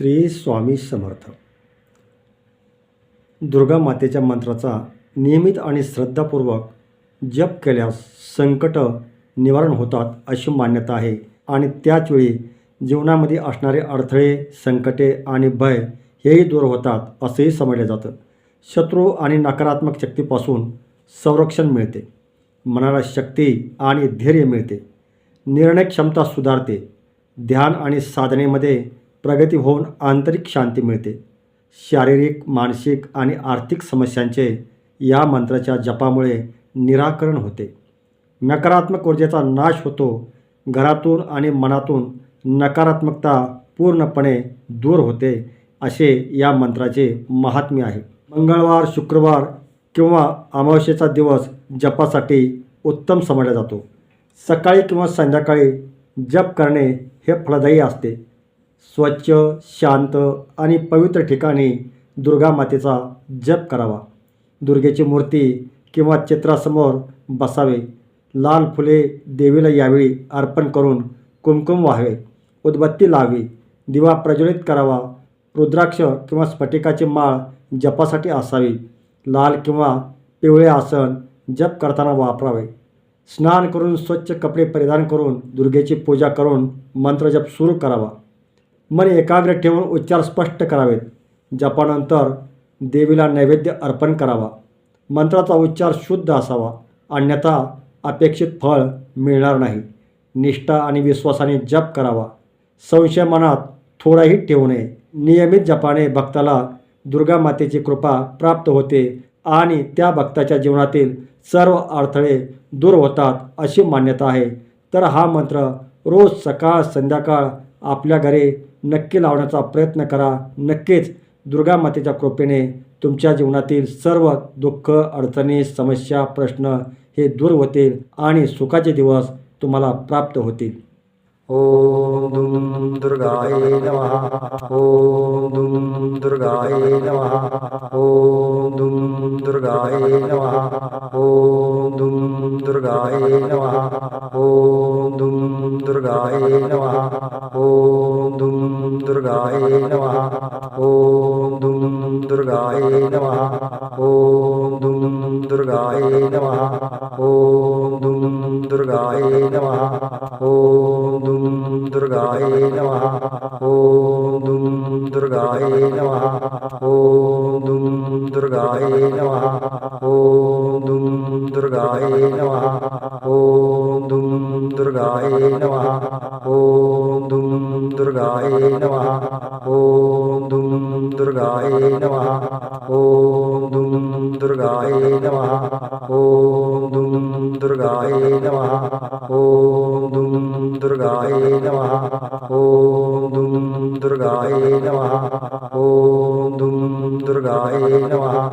श्री स्वामी समर्थ. दुर्गा मातेच्या मंत्राचा नियमित आणि श्रद्धापूर्वक जप केल्यास संकट निवारण होतात अशी मान्यता आहे. आणि त्याचवेळी जीवनामध्ये असणारे अडथळे संकटे आणि भय हेही दूर होतात असंही समजलं जातं. शत्रू आणि नकारात्मक शक्तीपासून संरक्षण मिळते. मनाला शक्ती आणि धैर्य मिळते. निर्णय क्षमता सुधारते. ध्यान आणि साधनेमध्ये प्रगती होऊन आंतरिक शांती मिळते. शारीरिक मानसिक आणि आर्थिक समस्यांचे या मंत्राच्या जपामुळे निराकरण होते. नकारात्मक ऊर्जेचा नाश होतो. घरातून आणि मनातून नकारात्मकता पूर्णपणे दूर होते असे या मंत्राचे महात्म्य आहे. मंगळवार शुक्रवार किंवा अमावस्येचा दिवस जपासाठी उत्तम समजला जातो. सकाळी किंवा संध्याकाळी जप करणे हे फलदायी असते. स्वच्छ शांत आणि पवित्र ठिकाणी दुर्गा मातेचा जप करावा. दुर्गेची मूर्ती किंवा चित्रासमोर बसावे. लाल फुले देवीला यावेळी अर्पण करून कुमकुम व्हावे. उदबत्ती लावी दिवा प्रज्वलित करावा. रुद्राक्ष किंवा स्फटिकाची माळ जपासाठी असावी. लाल किंवा पिवळे आसन जप करताना वापरावे. स्नान करून स्वच्छ कपडे परिधान करून दुर्गेची पूजा करून मंत्रजप सुरू करावा. मन एकाग्र ठेवून उच्चार स्पष्ट करावेत. जपानंतर देवीला नैवेद्य अर्पण करावा. मंत्राचा उच्चार शुद्ध असावा. अन्यथा अपेक्षित फळ मिळणार नाही. निष्ठा आणि विश्वासाने जप करावा. संशय मनात थोडाही ठेवू नये. नियमित जपाने भक्ताला दुर्गा मातेची कृपा प्राप्त होते आणि त्या भक्ताच्या जीवनातील सर्व अडथळे दूर होतात अशी मान्यता आहे. तर हा मंत्र रोज सकाळ संध्याकाळ आपल्या घरे नक्की लावण्याचा प्रयत्न करा. नक्कीच दुर्गा मातेच्या कृपेने तुमच्या जीवनातील सर्व दुःख अडचणी समस्या प्रश्न हे दूर होतील आणि सुखाचे दिवस तुम्हाला प्राप्त होतील. ഓം ദും ദുർഗായ നമ. ഓം ദും ദുർഗായ നമ. ഓം ദും ദുർഗായ നമ. ഓം ദും ദുർഗായ നമ. ഓം ദും ദുർഗായ നമ. ഓം ദും ദുർഗായ നമ. ഓം ദും ദുർഗായ നമ. ഓം ദും ദുർഗായ നമ. ഓം दुर्गाय नमः ॐ दुं दुर्गाय नमः ॐ दुं दुर्गाय नमः ॐ दुं दुर्गाय नमः ॐ दुं दुर्गाय नमः ॐ दुं दुर्गाय नमः ॐ दुं दुर्गाय नमः ॐ ഓം ദും ദുർഗായ നമ. ഓം ദും ദുർഗായ നമ. ഓം ദും ദുർഗായ നമ. ഓം ദും ദുർഗായ നമ. ഓം ദും ദുർഗായ നമ. ഓം ദും ദുർഗായ നമ.